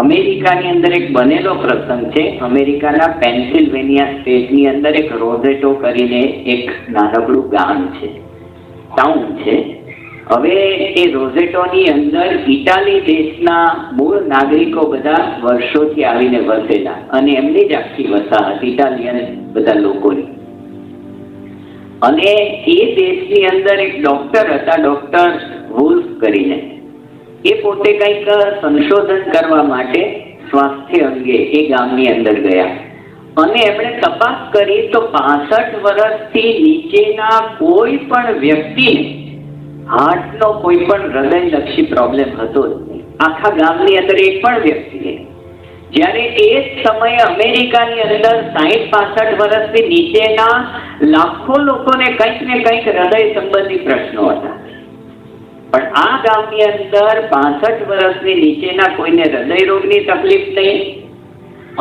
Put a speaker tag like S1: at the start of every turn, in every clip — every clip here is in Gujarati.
S1: અમેરિકાની અંદર એક બનેલો પ્રસંગ છે. અમેરિકાના પેન્સિલ્વેનિયા સ્ટેટની અંદર એક રોઝેટો કરીને એક નાનકડું ગામ છે ટાઉન છે. હવે એ રોઝેટોની અંદર ઇટાલી દેશના મૂળ નાગરિકો બધા વર્ષોથી આવીને વસેલા અને એમની જ આખી વસાહત ઇટાલિયન બધા લોકોની. અને એ દેશની અંદર એક ડોક્ટર હતા ડોક્ટર વુલ્ફ કરીને. એ પોતે કંઈક સંશોધન કરવા માટે સ્વાસ્થ્ય અંગે એ ગામની અંદર ગયા. અને એમણે તપાસ કરી તો પાસઠ વર્ષથી નીચેના કોઈ પણ વ્યક્તિને હાર્ટનો કોઈ પણ હૃદયલક્ષી પ્રોબ્લેમ હતો આખા ગામની અંદર એક પણ વ્યક્તિને જ્યારે એ જ સમયે અમેરિકાની અંદર સાહીઠ પાસઠ વર્ષથી નીચેના લાખો લોકોને કંઈક ને કંઈક હૃદય સંબંધી પ્રશ્નો હતા. પણ આ ગામની અંદર પાસઠ વર્ષની નીચેના કોઈને હૃદય રોગની તકલીફ નહીં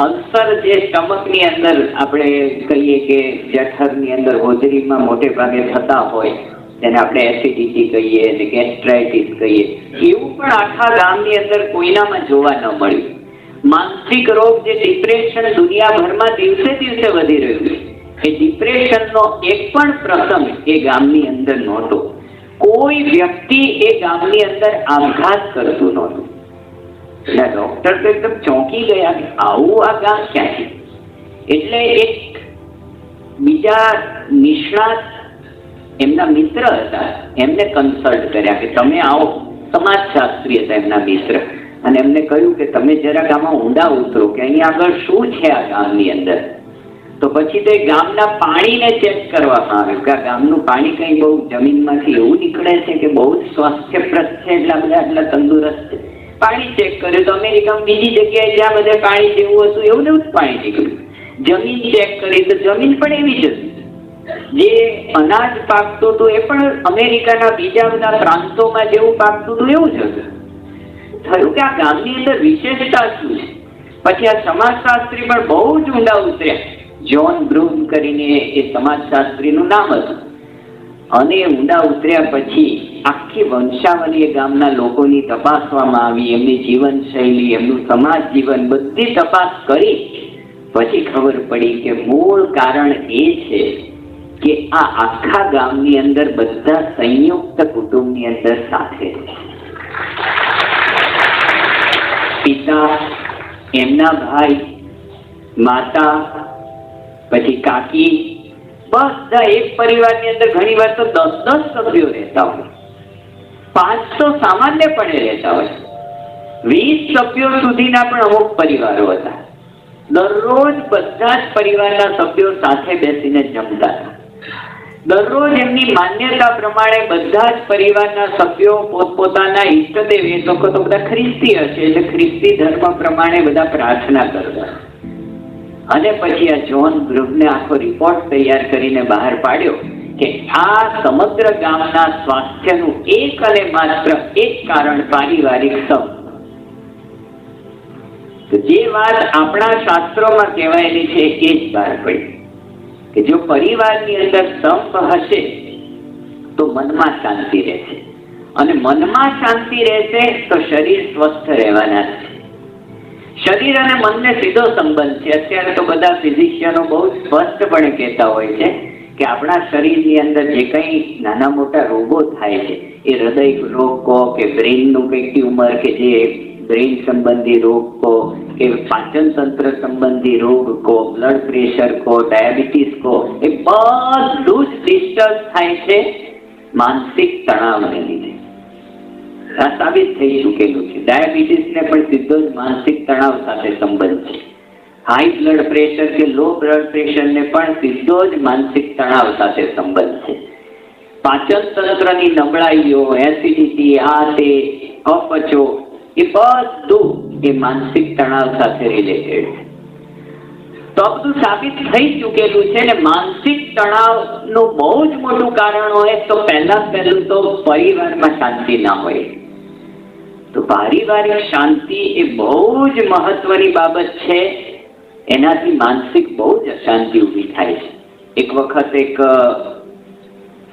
S1: અલ્સર જે સ્ટમકની અંદર આપણે કહીએ કે જઠરની અંદર હોજરીમાં મોટે ભાગે થતા હોય તેને આપણે એસિડિટી કહીએ અને ગેસ્ટ્રાઇટિસ કહીએ, એવું પણ આખા ગામની અંદર કોઈનામાં જોવા ન મળ્યું. માનસિક રોગ જે ડિપ્રેશન દુનિયાભરમાં દિવસે દિવસે વધી રહ્યું છે. એ ડિપ્રેશનનો એક પણ પ્રસંગ એ ગામની અંદર નહોતો. કોઈ વ્યક્તિ એ ગામની અંદર આઘાત કરતું નહોતું. ડોક્ટર તો એકદમ ચોંકી ગયા આવું આ ગામ ક્યાંથી? એટલે એક બીજા નિષ્ણાત એમના મિત્ર હતા. એમને કન્સલ્ટ કર્યા કે તમે આવો. સમાજશાસ્ત્રી હતા એમના મિત્ર. અને એમને કહ્યું કે તમે જરાક આમાં ઊંડા ઉતરો કે અહીં આગળ શું છે આ ગામની અંદર? તો પછી તે ગામના પાણીને ચેક કરવામાં આવ્યું કે ગામનું પાણી કંઈ બહુ જમીનમાંથી એવું નીકળે છે કે બહુ જ સ્વાસ્થ્યપ્રદ છે એટલા બધા એટલા તંદુરસ્ત છે? પાણી ચેક કર્યું તો અમેરિકામાં બીજી જગ્યાએ જ્યાં બધે પાણી જેવું હતું, એવું એવું જ પાણી નીકળ્યું. જમીન ચેક કરી તો જમીન પણ એવી જ હતી. જે અનાજ પાકતું હતું એ પણ અમેરિકાના બીજા બધા પ્રાંતોમાં જેવું પાકતું હતું એવું જ હતું. થયું કે આ ગામની અંદર વિશેષતા શું છે? પછી આ સમાજશાસ્ત્રી પણ બહુ જ ઊંડા ઉતર્યા. જ્હોન બ્રૂમ કરીને એ સમાજશાસ્ત્રીનું નામ હતું. અને ઊંડા ઉતર્યા પછી આખી વંશાવલી એ ગામના લોકોની તપાસવામાં આવી, એમની જીવનશૈલી, એમનું સમાજ જીવન બધી તપાસ કરી. પછી ખબર પડી કે મૂળ કારણ એ છે કે આ આખા ગામની અંદર બધા સંયુક્ત કુટુંબની અંદર સાથે. પિતા, એમના ભાઈ, માતા પછી કાકી બધા એક પરિવારની અંદર ઘણી વાર તો દસ દસ સભ્યો રહેતા હોય. પાંચ તો સામાન્યપણે રહેતા હોય. વીસ સભ્યો સુધીના પણ અમુક પરિવારો હતા. દરરોજ બધા જ પરિવારના સભ્યો સાથે બેસીને જમતા હતા. દરરોજ એમની માન્યતા પ્રમાણે બધા જ પરિવારના સભ્યો પોતપોતાના ઈષ્ટદેવ, એ લોકો તો બધા ખ્રિસ્તી હશે, એટલે ખ્રિસ્તી ધર્મ પ્રમાણે બધા પ્રાર્થના કરતા. અને પછી આ જોન ગ્રુપને આખો રિપોર્ટ તૈયાર કરીને બહાર પાડ્યો કે આ સમગ્ર ગામના સ્વાસ્થ્યનું એક અને માત્ર એક કારણ પારિવારિક સંપ જે વાત આપણા શાસ્ત્રોમાં કહેવાયેલી છે એ જ બહાર પડી. કે જો પરિવારની અંદર સંપ હશે, તો મનમાં શાંતિ રહેશે. અને મનમાં શાંતિ રહેશે, તો શરીર સ્વસ્થ રહેવાના છે. શરીર અને મનને સીધો સંબંધ છે. અત્યારે તો બધા ફિઝિશિયનો બહુ સ્પષ્ટપણે કહેતા હોય છે કે આપણા શરીરની અંદર જે કંઈ નાના મોટા રોગો થાય છે, એ હૃદય રોગ કહો કે બ્રેઇનનું કંઈક ટ્યુમર કે જે બ્રેઇન સંબંધી રોગ કહો કે પાચન તંત્ર સંબંધી રોગ કહો, બ્લડ પ્રેશર કહો, ડાયાબિટીસ કહો, એ બધું જ ડિસ્ટર્બ થાય છે માનસિક તણાવને લીધે. આ સાબિત થઈ ચૂકેલું છે. ડાયાબિટીસને પણ સીધો જ માનસિક તણાવ સાથે સંબંધ છે. હાઈ બ્લડ પ્રેશર કે લો બ્લડ પ્રેશરને પણ સીધો જ માનસિક તણાવ સાથે સંબંધ છે. પાચન તંત્રની નબળાઈઓ, એસિડિટી આ તે અપચો, એ બધું એ માનસિક તણાવ સાથે રિલેટેડ છે. તો બધું સાબિત થઈ ચૂકેલું છે ને માનસિક તણાવનું બહુ જ મોટું કારણ હોય તો પહેલા પહેલું તો પરિવારમાં શાંતિ ના હોય. તો પારિવારિક શાંતિ એ બહુ જ મહત્વની બાબત છે. એનાથી માનસિક બહુ જ અશાંતિ ઊભી થાય છે. એક વખત એક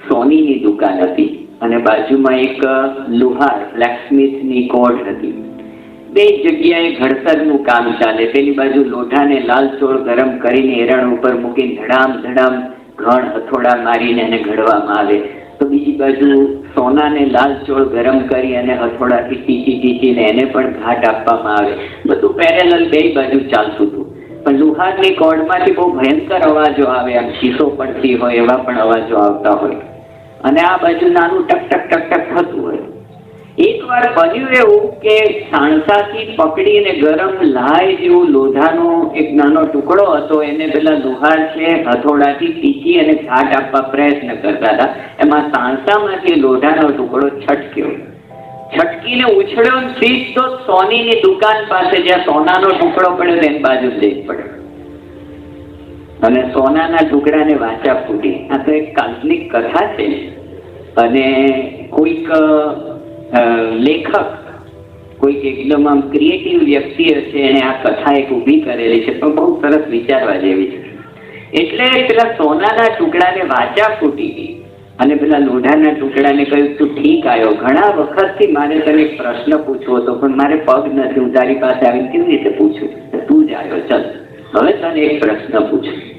S1: સોનીની દુકાન હતી અને બાજુમાં એક લુહાર બ્લેકસ્મિથની કોર્ટ હતી. બે જગ્યાએ ઘડતરનું કામ ચાલે. પેલી બાજુ લોઢાને લાલ ચોળ ગરમ કરીને એરણ ઉપર મૂકીને ધડામ ધડામ ઘણ હથોડા મારીને એને ઘડવામાં આવે. તો બીજી બાજુ સોનાને લાલ ચોળ ગરમ કરી અને હથોડાથી ટીચી ટીચીને એને પણ ઘાટ આપવામાં આવે. બધું પેરેલલ બે બાજુ ચાલતું હતું. પણ લુહારની કોર્ડમાંથી બહુ ભયંકર અવાજો આવે, આમ શીશો પડતી હોય એવા પણ અવાજો આવતા હોય. અને આ બાજુ નાનું ટક ટક ટક ટક થતું. હોય એક બન્યું એવું કે સાણસાથી પકડીને ગરમ લાય જેવું લોઢાનો એક નાનો ટુકડો હતો, એને પેલા લુહાર છે, હથોડાથી ટીચી અને ઘાટ આપવા પ્રયત્ન કરતા હતા. એમાં સાણસામાંથી લોઢાનો ટુકડો છટક્યો. છટકીને ઉછળ્યો સીધો સોનીની દુકાન પાસે જ્યાં સોનાનો ટુકડો પડ્યો તેની બાજુ જઈ પડ્યો. અને સોનાના ટુકડાને વાંચા ફૂટી. આ તો એક કાલ્પનિક કથા છે. અને કોઈક લેખક, કોઈક એકદમ આમ ક્રિએટિવ વ્યક્તિ હશે, એને આ કથા એક ઊભી કરેલી છે, પણ બહુ સરસ વિચારવા જેવી છે. એટલે પેલા સોનાના ટુકડાને વાચા ફૂટી ગઈ અને પેલા લોઢાના ટુકડાને કહ્યું, તું ઠીક આવ્યો ઘણા વખતથી મારે તને એક પ્રશ્ન પૂછવો હતો, પણ મારે પગ નથી. હું તારી પાસે આવીને કેવી રીતે પૂછું? તો તું જ આવ્યો ચલ. હવે તને એક પ્રશ્ન પૂછું.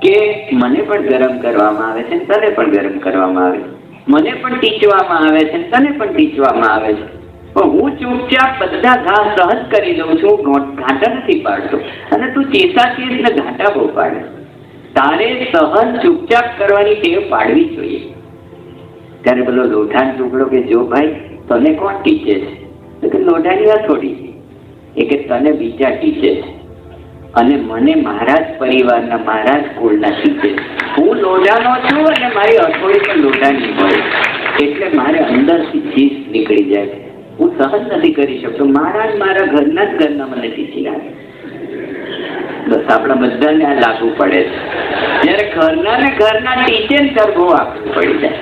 S1: કે મને પણ ગરમ કરવામાં આવે છે તને પણ ગરમ કરવામાં આવે છે? મને પણ ટીચવામાં આવે છે તને પણ ટીચવામાં આવે છે. પણ હું ચૂપચાપ બધા ઘા સહજ કરી દઉં છું ઘાટા નથી પાડતો. અને તું ચેસાતી ને ઘાટા બહુ પાડે તારે સહન ચૂપચાપ કરવાની ટેવ પાડવી જોઈએ. ત્યારે પેલો લોઢાનો ટુકડો કે, જો ભાઈ, તને કોણ ટીચે છે? કે, લોઢાની થોડી એ કે, તને બીજા ટીચે છે. અને મને મારા જ પરિવારના મારા જ કુળના શીખે. હું લોઢાનો છું અને મારી હથોડી પણ લોઢાની હોય. એટલે મારે અંદરથી ચીસ નીકળી જાય. હું સહન નથી કરી શકતો. મારા જ મારા ઘરના જ ઘરના મને ટીચી નાખે. બસ આપણા બધાને આ લાગુ પડે છે. જ્યારે ઘરના ને ઘરના ટીચે ને આપવું પડી જાય.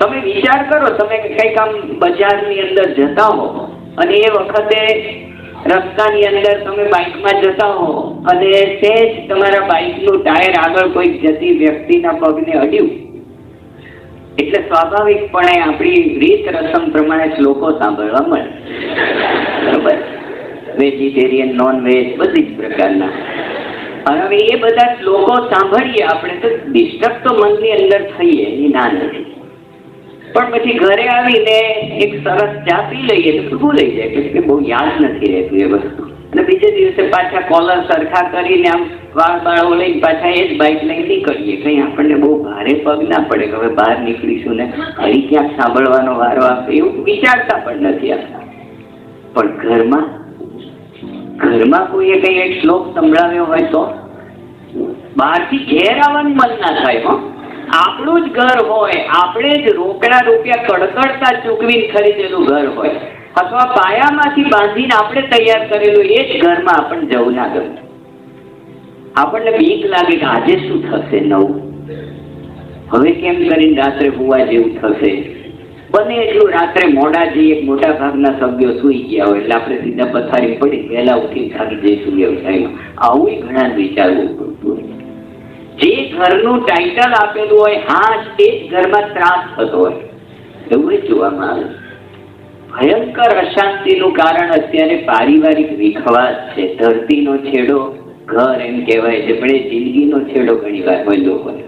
S1: તમે વિચાર કરો, તમે કંઈક આમ બજારની અંદર જતા હો અને એ વખતે રસ્તાની અંદર તમે બાઇકમાં જતા હો અને સહેજ તમારા બાઇકનું ટાયર આગળ કોઈક જતી વ્યક્તિના પગને અડ્યું. એટલે સ્વાભાવિકપણે આપણી રીત રસમ પ્રમાણે શ્લોકો સાંભળવા મળે. બરોબર? વેજીટેરિયન નોન વેજ બધી જ પ્રકારના. હવે એ બધા શ્લોકો સાંભળીએ આપણે તો ડિસ્ટર્બ તો મનની અંદર થઈએ એ ના નથી. પણ પછી ઘરે આવીને એક સરસ ચા પી લઈએ તો ભૂલાઈ જાય? કે બહુ યાદ નથી રહેતું એ વસ્તુ. અને બીજે દિવસે પાછા કોલર સરખા કરીને આમ વાળ બાળો લઈને પાછા એ જ બાઇક લઈ નીકળીએ. કંઈ આપણને બહુ ભારે પગ ના પડે હવે બહાર નીકળીશું ને હરી ક્યાંક સાંભળવાનો વારો આપે એવું વિચારતા પણ નથી આપતા પણ ઘરમાં ઘરમાં કોઈએ કઈ એક શ્લોક સંભળાવ્યો હોય તો? બહારથી ઘેર આવવાનું મન ના થાય હો. આપણું જ ઘર હોય, આપણે જ રોકડા રૂપિયા કડકડતા ચૂકવીને ખરીદેલું ઘર હોય, અથવા પાયામાંથી બાંધીને આપણે તૈયાર કરેલું એ જ ઘરમાં આપણને જવું ના ગમે. આપણને બીક લાગે કે આજે શું થશે નવું? હવે કેમ કરીને રાત્રે હોવા જેવું થશે? બને એટલું રાત્રે મોડા જઈએ મોટા ભાગના સભ્યો સૂઈ ગયા હોય, એટલે આપણે સીધા પથારી પડી, વહેલા ઉઠી થાકી જઈશું વ્યવસાયમાં આવું ઘણા વિચારવું પડતું જે ઘરનું ટાઇટલ આપેલું હોય, હા તે જ ઘરમાં ત્રાસ થતો હોય. એવું જોવામાં આવે ભયંકર અશાંતિનું કારણ અત્યારે પારિવારિક વિખવાદ છે. ધરતીનો છેડો ઘર એમ કહેવાય છે. પણ એ જિંદગીનો છેડો ઘણી વાર હોય લોકોને.